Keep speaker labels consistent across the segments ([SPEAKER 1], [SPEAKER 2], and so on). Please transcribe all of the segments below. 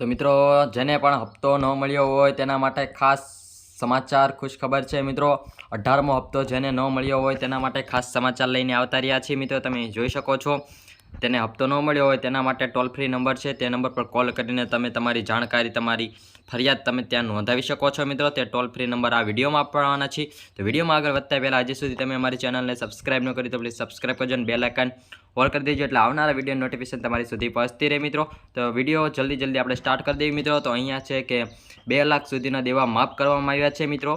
[SPEAKER 1] તો મિત્રો, જેને પણ હપ્તો ન મળ્યો હોય તેના માટે ખાસ સમાચાર ખુશ ખબર છે મિત્રો. અઢારમો હપ્તો જેને ન મળ્યો હોય તેના માટે ખાસ સમાચાર લઈને આવતા રહ્યા છીએ મિત્રો, તમે જોઈ શકો છો. તેને હપ્તો ન મળ્યો હોય તેના માટે ટોલ ફ્રી નંબર છે. તે નંબર પર કોલ કરીને તમે તમારી જાણકારી, તમારી ફરિયાદ તમે ત્યાં નોંધાવી શકો છો મિત્રો. તે ટોલ ફ્રી નંબર આ વિડીયોમાં આપવાના છે. તો વિડીયોમાં આગળ વધતા પહેલાં હજી સુધી તમે અમારી ચેનલને સબસ્ક્રાઇબ ન કરી તો પ્લીઝ સબસ્ક્રાઇબ કરજો અને બેલ ઓલ કરી દેજો એટલે આવનારા વીડિયો નોટિફિકેશન તમારી સુધી પહોંચતી રહે મિત્રો. તો વીડિયો જલ્દી જલ્દી આપણે સ્ટાર્ટ કરી દઈએ મિત્રો. તો અહીંયા છે કે બે લાખ સુધીના દેવા માફ કરવામાં આવ્યા છે મિત્રો.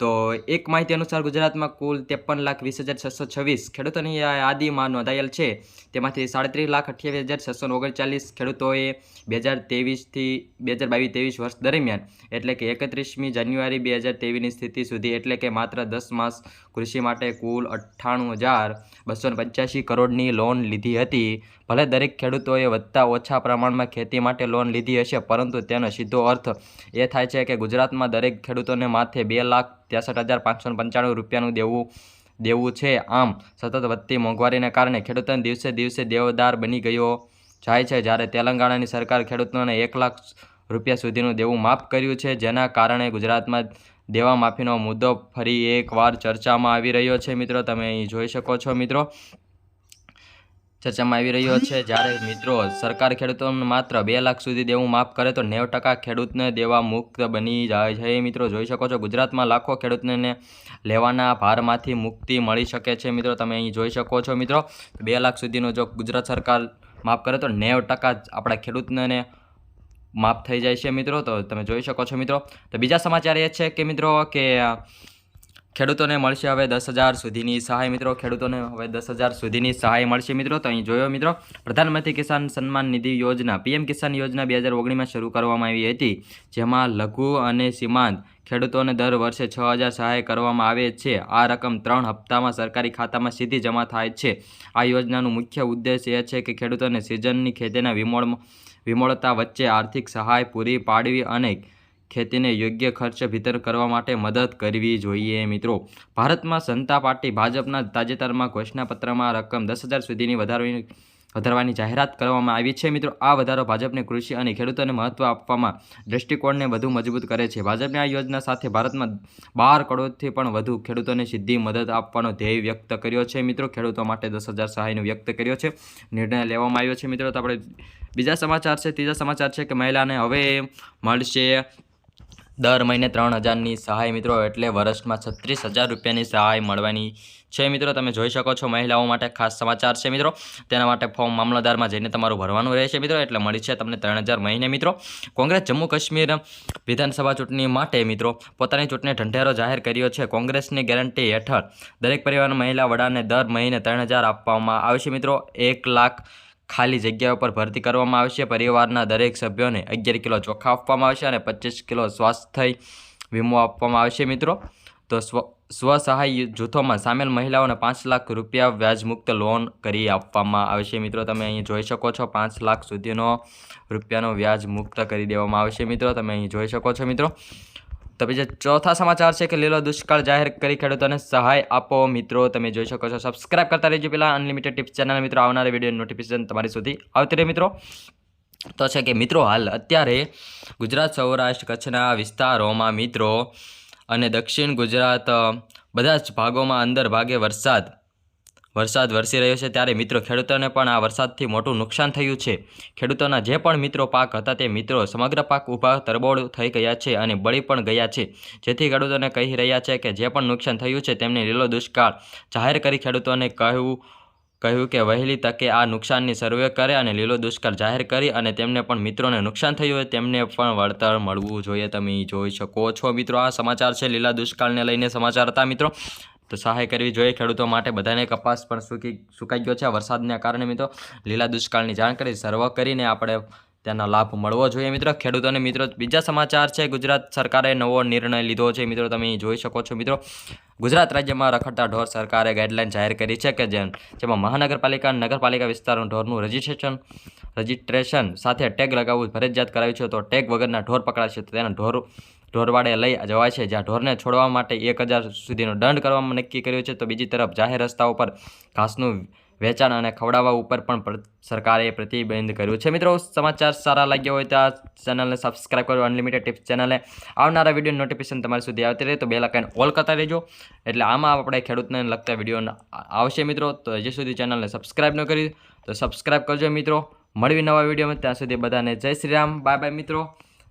[SPEAKER 1] તો એક માહિતી અનુસાર ગુજરાતમાં કુલ ત્રેપન લાખ વીસ હજાર છસો છવ્વીસ ખેડૂતોની યાદીમાં નોંધાયેલ છે. તેમાંથી સાડત્રીસ લાખ અઠ્યાવીસ હજાર છસો ઓગણચાલીસ ખેડૂતોએ બે હજાર તેવીસથી બે હજાર બાવીસ ત્રેવીસ વર્ષ દરમિયાન, એટલે કે એકત્રીસમી જાન્યુઆરી બે હજાર તેવીસની સ્થિતિ સુધી, એટલે કે માત્ર દસ માસ કૃષિ માટે કુલ અઠ્ઠાણું હજાર બસો પંચ્યાસી કરોડની લોન લીધી હતી. ભલે દરેક ખેડૂતોએ વધતા ઓછા પ્રમાણમાં ખેતી માટે લોન લીધી હશે, પરંતુ તેનો સીધો અર્થ એ થાય છે કે ગુજરાતમાં દરેક ખેડૂતોને માથે બે લાખ ત્રેસઠ હજાર પાંચસો પંચાણું રૂપિયાનું દેવું દેવું છે. આમ, સતત વધતી મોંઘવારીને કારણે ખેડૂતોને દિવસે દિવસે દેવદાર બની ગયો જાય છે. જ્યારે તેલંગાણાની સરકાર ખેડૂતોને એક લાખ રૂપિયા સુધીનું દેવું માફ કર્યું છે, જેના કારણે ગુજરાતમાં દેવા માફીનો મુદ્દો ફરી એકવાર ચર્ચામાં આવી રહ્યો છે. મિત્રો, તમે અહીં જોઈ શકો છો, મિત્રો. ચર્ચામાં આવી રહ્યો છે. જ્યારે મિત્રો સરકાર ખેડૂતોને માત્ર બે લાખ સુધી દેવું માફ કરે તો નેવ ટકા ખેડૂતને દેવા મુક્ત બની જાય છે. મિત્રો જોઈ શકો છો, ગુજરાતમાં લાખો ખેડૂતને લેવાના ભારમાંથી મુક્તિ મળી શકે છે. મિત્રો, તમે અહીં જોઈ શકો છો મિત્રો, બે લાખ સુધીનો જો ગુજરાત સરકાર માફ કરે તો નેવ ટકા આપણા ખેડૂતને માફ થઈ જાય છે મિત્રો. તો તમે જોઈ શકો છો મિત્રો. તો બીજા સમાચાર એ છે કે મિત્રો કે ખેડૂતોને મળશે હવે દસ હજાર સુધીની સહાય, મિત્રો. ખેડૂતોને હવે દસ હજાર સુધીની સહાય મળશે, મિત્રો. તો અહીં જોયો, મિત્રો. પ્રધાનમંત્રી કિસાન સન્માન નિધિ યોજના, પીએમ કિસાન યોજના બે હજાર ઓગણીસમાં શરૂ કરવામાં આવી હતી, જેમાં લઘુ અને સીમાંત ખેડૂતોને દર વર્ષે છ હજાર સહાય કરવામાં આવે છે. આ રકમ ત્રણ હપ્તામાં સરકારી ખાતામાં સીધી જમા થાય છે. આ યોજનાનું મુખ્ય ઉદ્દેશ એ છે કે ખેડૂતોને સિઝનની ખેતીના વિમોળ વિમોળતા વચ્ચે આર્થિક સહાય પૂરી પાડવી અને ખેતીને યોગ્ય ખર્ચ ભીતર કરવા માટે મદદ કરવી જોઈએ મિત્રો. ભારતમાં સંતા પાર્ટી ભાજપના તાજેતરમાં ઘોષણાપત્રમાં રકમ દસ હજાર સુધીની વધારવાની વધારવાની જાહેરાત કરવામાં આવી છે મિત્રો. આ વધારો ભાજપને કૃષિ અને ખેડૂતોને મહત્ત્વ આપવામાં દૃષ્ટિકોણને વધુ મજબૂત કરે છે. ભાજપની આ યોજના સાથે ભારતમાં બાર કરોડથી પણ વધુ ખેડૂતોને સીધી મદદ આપવાનો ધ્યેય વ્યક્ત કર્યો છે મિત્રો. ખેડૂતો માટે દસ હજાર સહાયનો વ્યક્ત કર્યો છે. નિર્ણય લેવામાં આવ્યો છે મિત્રો. તો આપણે બીજા સમાચાર છે. ત્રીજા સમાચાર છે કે મહિલાને હવે મળશે દર મહિને ત્રણ હજારની સહાય મિત્રો, એટલે વર્ષમાં છત્રીસ હજાર રૂપિયાની સહાય મળવાની છે મિત્રો. તમે જોઈ શકો છો મહિલાઓ માટે ખાસ સમાચાર છે મિત્રો. તેના માટે ફોર્મ મામલતદારમાં જઈને તમારું ભરવાનું રહેશે મિત્રો, એટલે મળી છે તમને ત્રણ મહિને મિત્રો. કોંગ્રેસ જમ્મુ કાશ્મીર વિધાનસભા ચૂંટણી માટે મિત્રો, પોતાની ચૂંટણી ઢંઢેરો જાહેર કર્યો છે. કોંગ્રેસની ગેરંટી હેઠળ દરેક પરિવારના મહિલા વડાને દર મહિને ત્રણ આપવામાં આવશે મિત્રો. એક લાખ ખાલી જગ્યાઓ પર ભરતી કરવામાં આવશે. પરિવારના દરેક સભ્યોને અગિયાર કિલો ચોખા આપવામાં આવશે અને પચીસ કિલો સ્વાસ્થ્ય વીમો આપવામાં આવશે મિત્રો. તો સ્વ, સ્વસહાય જૂથોમાં સામેલ મહિલાઓને પાંચ લાખ રૂપિયા વ્યાજમુક્ત લોન કરી આપવામાં આવશે. મિત્રો, તમે અહીં જોઈ શકો છો, પાંચ લાખ સુધીનો રૂપિયાનો વ્યાજ મુક્ત કરી દેવામાં આવશે. મિત્રો, તમે અહીં જોઈ શકો છો, મિત્રો. તો બીજા ચોથા સમાચાર છે કે લીલો દુષ્કાળ જાહેર કરી ખેડૂતોને સહાય આપો. મિત્રો, તમે જોઈ શકો છો સબસ્ક્રાઇબ કરતા રહેજો પેલા અનલિમિટેડ ટિપ્સ ચેનલ મિત્રો, આવનારા વીડિયો નોટિફિકેશન તમારી સુધી આવતી રહે મિત્રો. તો છે કે મિત્રો, હાલ અત્યારે ગુજરાત, સૌરાષ્ટ્ર કચ્છના વિસ્તારોમાં મિત્રો અને દક્ષિણ ગુજરાત બધા જ ભાગોમાં અંદર ભાગે વરસાદ વરસાદ વરસી રહ્યો છે ત્યારે મિત્રો ખેડૂતોને પણ આ વરસાદથી મોટું નુકસાન થયું છે. ખેડૂતોના જે પણ મિત્રો પાક હતા તે મિત્રો સમગ્ર પાક ઊભા તરબોળ થઈ ગયા છે અને બળી પણ ગયા છે. જેથી ખેડૂતોને કહી રહ્યા છે કે જે પણ નુકસાન થયું છે તેમને લીલો દુષ્કાળ જાહેર કરી ખેડૂતોને કહ્યું કહ્યું કે વહેલી તકે આ નુકસાનની સર્વે કરે અને લીલો દુષ્કાળ જાહેર કરી અને તેમને પણ મિત્રોને નુકસાન થયું હોય તેમને પણ વળતર મળવું જોઈએ. તમે જોઈ શકો છો મિત્રો આ સમાચાર છે લીલા દુષ્કાળને લઈને સમાચાર હતા મિત્રો. તો સહાય કરવી જોઈએ ખેડૂતો માટે. બધાને કપાસ પણ સૂકી સુકાઈ ગયો છે વરસાદને કારણે મિત્રો. લીલા દુષ્કાળની જાણકારી સર્વ કરીને આપણે તેનો લાભ મળવો જોઈએ મિત્રો. ખેડૂતોને મિત્રો, બીજા સમાચાર છે. ગુજરાત સરકારે નવો નિર્ણય લીધો છે મિત્રો, તમે જોઈ શકો છો મિત્રો. ગુજરાત રાજ્યમાં રખડતા ઢોર સરકારે ગાઈડલાઇન જાહેર કરી છે કે જેમાં મહાનગરપાલિકા નગરપાલિકા વિસ્તારના ઢોરનું રજિસ્ટ્રેશન રજિસ્ટ્રેશન સાથે ટેગ લગાવવું, ફરજિયાત કરાવ્યું છે, તો ટેગ વગરના ઢોર પકડાશે, તો તેના ઢોર, ઢોરવાડે લઈ જવાય છે. જ્યાં ઢોરને છોડવા માટે એક સુધીનો દંડ કરવામાં નક્કી કર્યો છે, તો બીજી તરફ જાહેર રસ્તાઓ પર ઘાસનું વેચાણ અને ખવડાવવા ઉપર પણ સરકારે પ્રતિબંધ કર્યું છે. મિત્રો, સમાચાર સારા લાગ્યા હોય તો આ ચેનલને સબસ્ક્રાઈબ કરો, અનલિમિટેડ ટિપ્સ ચેનલે આવનારા વીડિયો નોટિફિકેશન તમારી સુધી આવતી રહે તો બે લાખાઈને ઓલ કરતા રહેજો. એટલે આમાં આપણે ખેડૂતને લગતા વીડિયો આવશે મિત્રો, તો હજી સુધી ચેનલને સબસ્ક્રાઈબ ન કરી તો સબસ્ક્રાઈબ કરજો મિત્રો. મળવી નવા વિડીયોમાં ત્યાં સુધી બધાને જય શ્રી રામ. બાય બાય મિત્રો.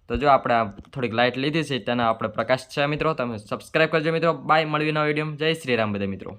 [SPEAKER 1] તો જો આપણે થોડીક લાઇટ લીધી છે, તેના આપણે પ્રકાશ છે મિત્રો. તમે સબસ્ક્રાઈબ કરજો મિત્રો. બાય મળવી નવા વીડિયો જય શ્રી રામ બધા મિત્રો.